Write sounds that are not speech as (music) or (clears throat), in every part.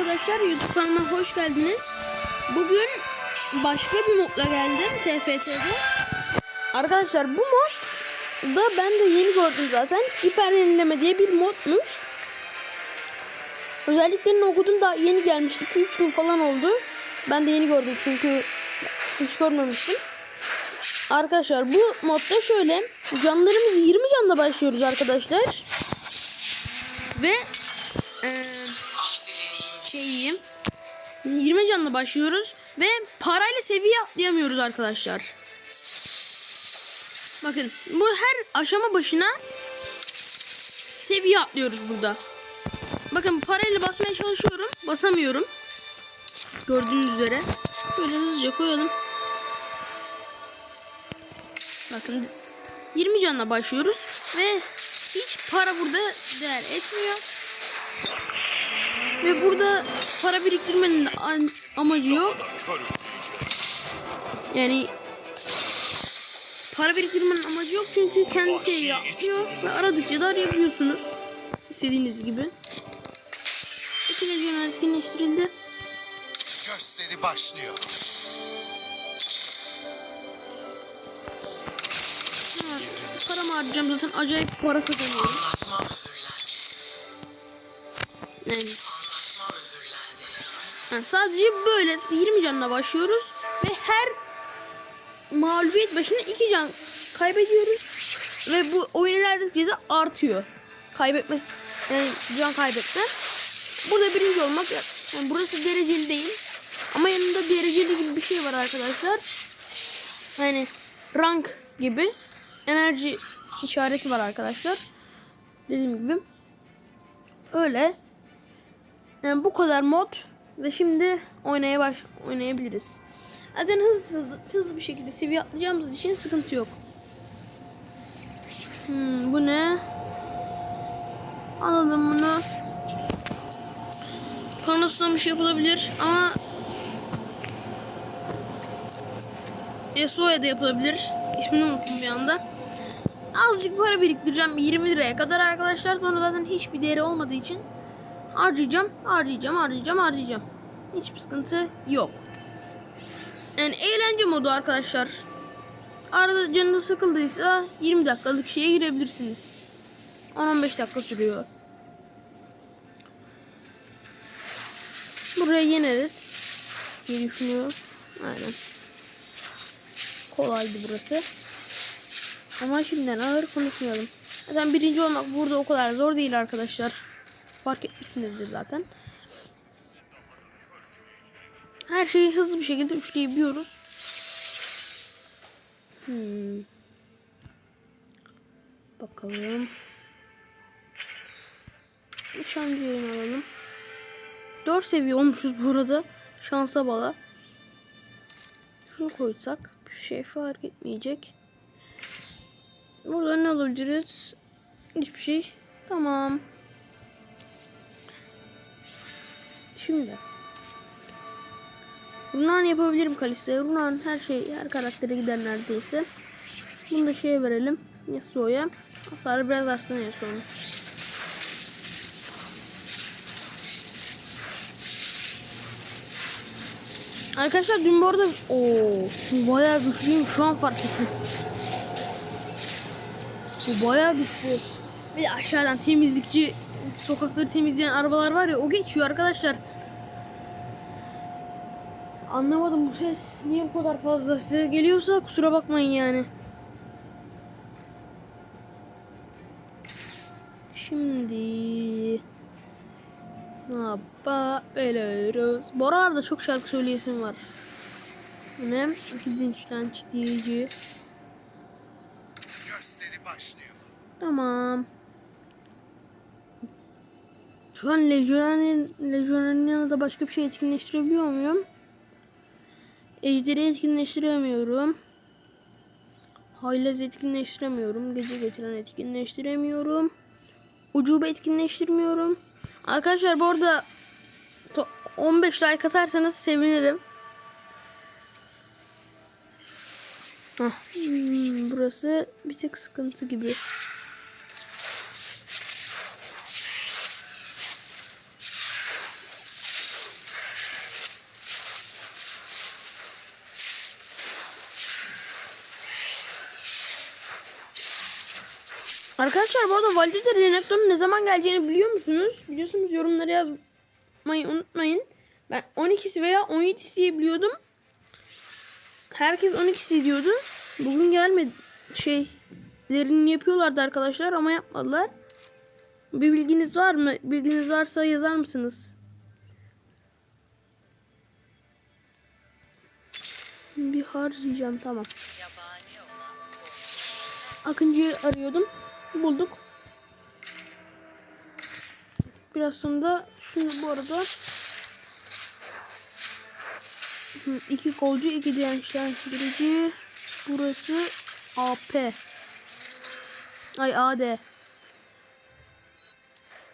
arkadaşlar YouTube kanalıma hoş geldiniz. Bugün başka bir modla geldim TFT'de. Arkadaşlar bu mod da ben de yeni gördüm zaten. Hiper yenileme diye bir modmuş. Özelliklerini okudum da yeni gelmiş. 2-3 gün falan oldu. Ben de yeni gördüm çünkü hiç görmemiştim. Arkadaşlar bu modda şöyle canlarımız 20 canla başlıyoruz arkadaşlar. Ve eee şeyim 20 canla başlıyoruz ve parayla seviye atlayamıyoruz arkadaşlar. Bakın bu her aşama başına seviye atlıyoruz burada. Bakın parayla basmaya çalışıyorum. Basamıyorum. Gördüğünüz üzere. Böyle hızlıca koyalım. Bakın 20 canla başlıyoruz ve hiç para burada değer etmiyor. Ve burada para biriktirmenin amacı yok. Yani para biriktirmenin amacı yok çünkü kendi seviye atlıyor ve aradıkça da arayabiliyorsunuz. İstediğiniz gibi. İki lejyon etkinleştirildi. Gösteri başlıyor. Ha, paramı harcayacağım zaten acayip para kazanıyorum. Yani Ha, sadece böyle 20 canla başlıyoruz ve her mağlubiyet başına 2 can kaybediyoruz ve bu oyun ilerledikçe de artıyor. Kaybetmesi yani can kaybetme. Burada birinci olmak yani burası dereceli değil ama yanında dereceli gibi bir şey var arkadaşlar. Yani rank gibi enerji işareti var arkadaşlar. Dediğim gibi öyle. Yani bu kadar mod ve şimdi oynaya baş oynayabiliriz. Zaten hızlı hızlı bir şekilde seviye atlayacağımız için sıkıntı yok. Hmm, bu ne? Alalım bunu. Kanal sunamış yapılabilir ama da yapılabilir. İsmini unuttum bir anda. Azıcık para biriktireceğim 20 liraya kadar arkadaşlar. Sonra zaten hiçbir değeri olmadığı için harcayacağım, harcayacağım, harcayacağım, harcayacağım. Hiçbir sıkıntı yok. Yani eğlence modu arkadaşlar. Arada canınız sıkıldıysa 20 dakikalık şeye girebilirsiniz. 10-15 dakika sürüyor. Buraya yeneriz diye düşünüyorum. Aynen. Kolaydı burası. Ama şimdiden ağır konuşmayalım. Zaten birinci olmak burada o kadar zor değil arkadaşlar. Fark etmişsinizdir zaten. Her şeyi hızlı bir şekilde üçleyebiliyoruz. Hmm. Bakalım. Nişancı yayın alalım. 4 seviye olmuşuz bu arada. Şansa bala. Şunu koysak bir şey fark etmeyecek. Burada ne alabiliriz? Hiçbir şey. Tamam. Şimdi. Runan yapabilirim Kalista'ya. Runan her şey, her karaktere gider neredeyse. Bunu da şeye verelim. Yasuo'ya. Hasarı biraz artsın Yasuo'nun. Arkadaşlar dün bu arada ooo bayağı güçlüyüm şu an fark ettim. Bu bayağı güçlü. De aşağıdan temizlikçi sokakları temizleyen arabalar var ya o geçiyor arkadaşlar. Anlamadım bu ses niye bu kadar fazla size geliyorsa kusura bakmayın yani. Şimdi ne yapabiliriz? Bu aralarda çok şarkı söyleyesim var. Ne? Gidinçten çitleyici. Gösteri başlıyor. Tamam. Şu an Legion'un Legion'un yanında başka bir şey etkinleştirebiliyor muyum? Ejderi etkinleştiremiyorum. Haylaz etkinleştiremiyorum. Gece getiren etkinleştiremiyorum. Ucube etkinleştirmiyorum. Arkadaşlar bu arada to- 15 like atarsanız sevinirim. Hmm, burası bir tık sıkıntı gibi. Arkadaşlar bu arada Validate Renekton'un ne zaman geleceğini biliyor musunuz? Biliyorsunuz yorumlara yazmayı unutmayın. Ben 12'si veya 17'si diye biliyordum. Herkes 12'si diyordu. Bugün gelmedi. Şeylerini yapıyorlardı arkadaşlar ama yapmadılar. Bir bilginiz var mı? Bilginiz varsa yazar mısınız? Bir harcayacağım tamam. Akıncı'yı arıyordum. Bulduk. Biraz sonra da şunu bu arada iki kolcu iki dirençlendirici burası AP ay AD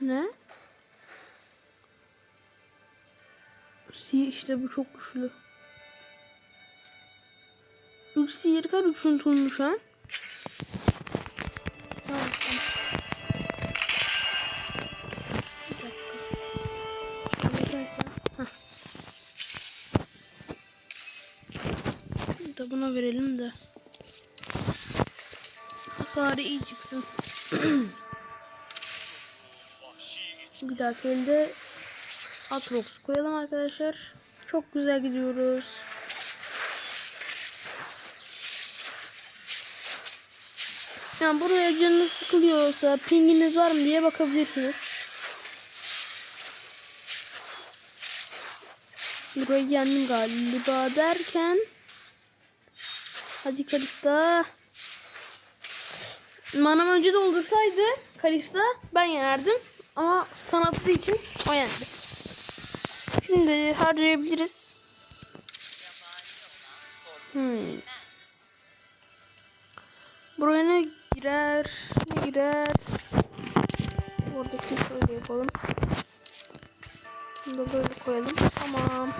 ne? Si işte bu çok güçlü. 3 sihir kar 3 unutulmuş ha Buna verelim de. Hasarı iyi çıksın. (clears throat) Bir dahaki elde Atrox koyalım arkadaşlar. Çok güzel gidiyoruz. Yani buraya canınız sıkılıyorsa pinginiz var mı diye bakabilirsiniz. Burayı yendim galiba derken Hadi Kalista Manam önce doldursaydı Kalista ben yenerdim ama stun attığı için o yendi. Şimdi harcayabiliriz. Hmm. Buraya ne girer? Ne girer? Oradaki şöyle yapalım. Bunu böyle koyalım. Tamam.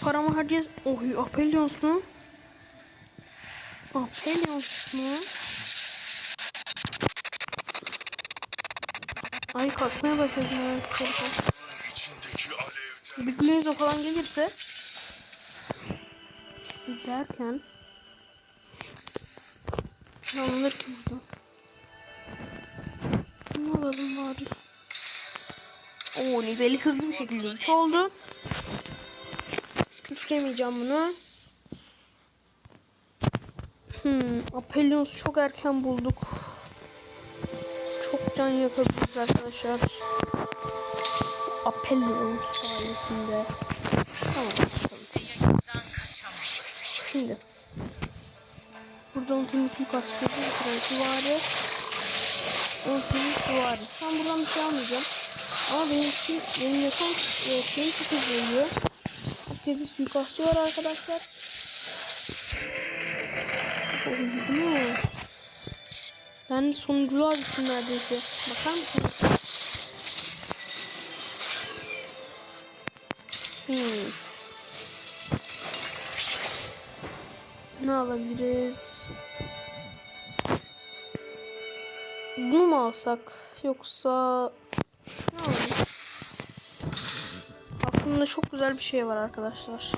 Paramı harcayacağız. Oy Apelions mu? Apelions mu? Ay kalkmaya başladım arkadaşlar. Bir Glinizo falan gelirse derken alınır ki burada? Ne alalım bari? Oo nideli hızlı bir şekilde oldu. Üçlemeyeceğim bunu. Hmm, Apelios çok erken bulduk. Çok can yakabiliriz arkadaşlar. Apelios sayesinde. Tamam. Şimdi. Burada unutulmuş suikast gözü süvari. Unutulmuş süvari. Ben buradan bir şey almayacağım. Ama benim için benim yakın e, şeyim çok hızlı oluyor. Herkese var arkadaşlar. Ben sonunculuğa düştüm neredeyse. Bakar mısınız? Hmm. Ne alabiliriz? Bunu mu alsak? Yoksa şunu alalım. Aklımda çok güzel bir şey var arkadaşlar.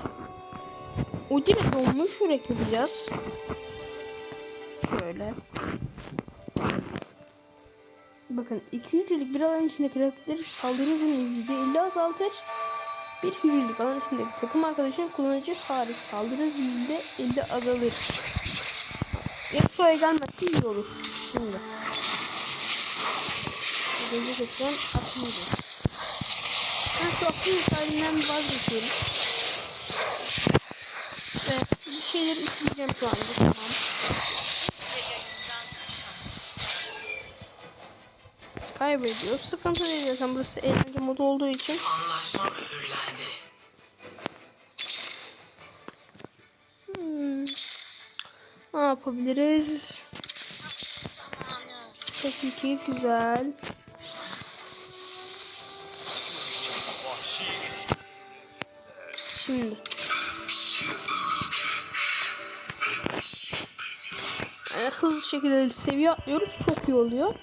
Udine donmuş yürek yapacağız. Şöyle. Bakın iki hücrelik bir alan içindeki rakipleri saldırı hızını %50 azaltır. Bir hücrelik alan içindeki takım arkadaşın kullanıcı hariç saldırı hızı %50 azalır. Yasuo'ya gelmezse iyi olur. Şimdi. Gözü geçen atmayacağım. Ben şu aklım halinden vazgeçiyorum. Evet, bir şeyleri isteyeceğim şu anda. Tamam. Kaybediyor. Sıkıntı değil zaten burası eğlence modu olduğu için. Anlaşma mühürlendi. Hmm. Ne yapabiliriz? Tabii ki güzel. Şimdi. Yani hızlı şekilde seviye atlıyoruz. Çok iyi oluyor.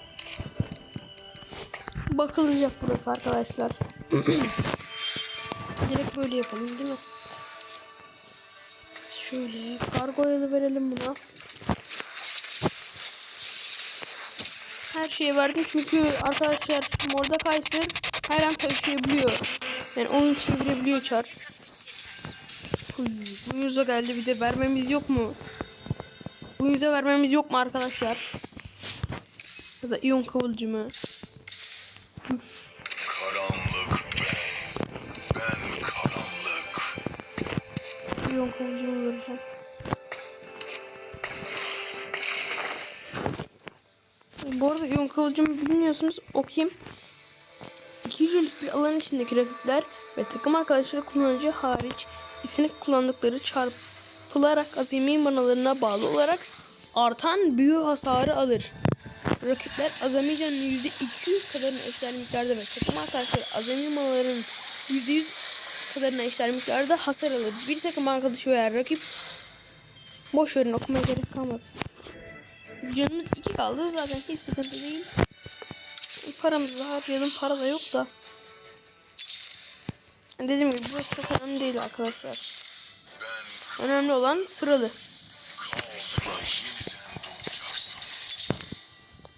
Bakılacak burası arkadaşlar. (clears throat) Direkt böyle yapalım değil mi? Şöyle kargoya da verelim buna. her şeye verdim çünkü arkadaşlar Mordekaiser her an taşıyabiliyor. Yani onu çevirebiliyor çar. Bu yüze geldi bir de vermemiz yok mu? Bu yüze vermemiz yok mu arkadaşlar? Ya da iyon kıvılcımı. Kıvılcımı vereceğim. Bu arada iyon kıvılcımı bilmiyorsunuz okuyayım. 200'lük bir alan içindeki rakipler ve takım arkadaşları kullanıcı hariç yetenek kullandıkları çarpılarak azami manalarına bağlı olarak artan büyü hasarı alır. Rakipler azami canının %200 kadarını eşler miktarda ve takım arkadaşları azami manaların %100 kadarına eşler miktarda hasar alır. Bir takım arkadaşı veya rakip boş verin okumaya gerek kalmadı. Canımız 2 kaldı zaten hiç sıkıntı değil. Paramızı harcayalım. Para da yok da. Dediğim gibi burası çok önemli değil arkadaşlar. Önemli olan sıralı.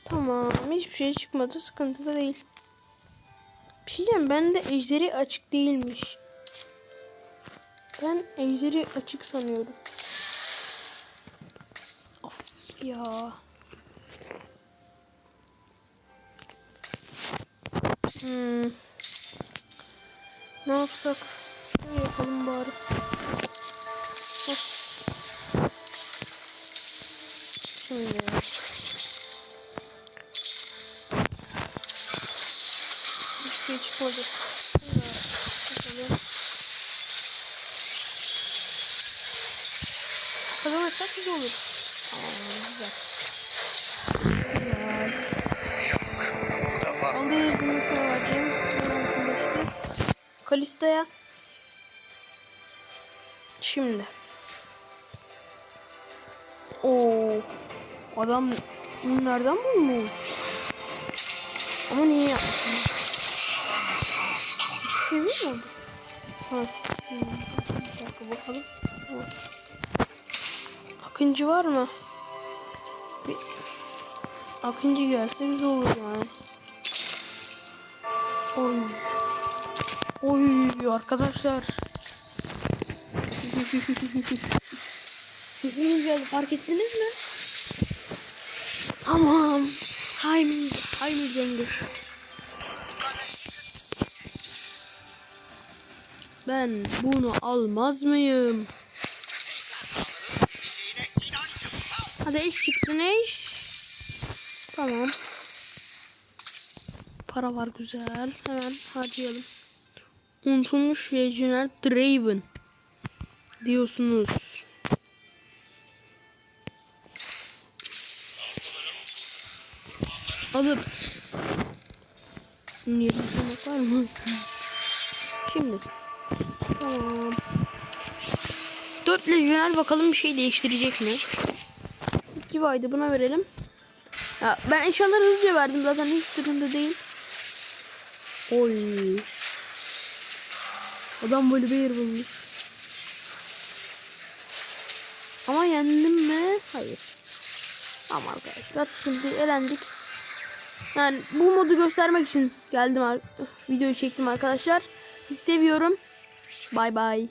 Tamam. Hiçbir şey çıkmadı. Sıkıntı da değil. Bir şey diyeceğim. Ben de ejderi açık değilmiş. Ben ejderi açık sanıyorum. Of ya. Hmm. Ne yapsak? Şöyle yapalım bari. Kalista'ya. Şimdi. Oo. Adam bunu nereden bulmuş? Ama niye yapmış? Seviyor mu? Ha, seviyor. Bir dakika bakalım. Akıncı var mı? Bir Akıncı gelse güzel olur yani. Oy. Oy arkadaşlar. Sesim güzeldi fark ettiniz mi? Tamam. Timing, timing döndü. Ben bunu almaz mıyım? Hadi eş çıksın eş. Tamam. Para var güzel. Hemen harcayalım. Unutulmuş Reginald Draven diyorsunuz. Bunun yerine koymak var mı? Şimdi Tamam Dört lejyoner bakalım bir şey değiştirecek mi? Divide buna verelim. Ya ben eşyaları hızlıca verdim zaten hiç sıkıntı değil. Oy. Adam böyle bir yer bulmuş. Ama yendim mi? Hayır. Ama arkadaşlar sıkıntı elendik. Yani bu modu göstermek için geldim videoyu çektim arkadaşlar. Sizi seviyorum. Bay bay.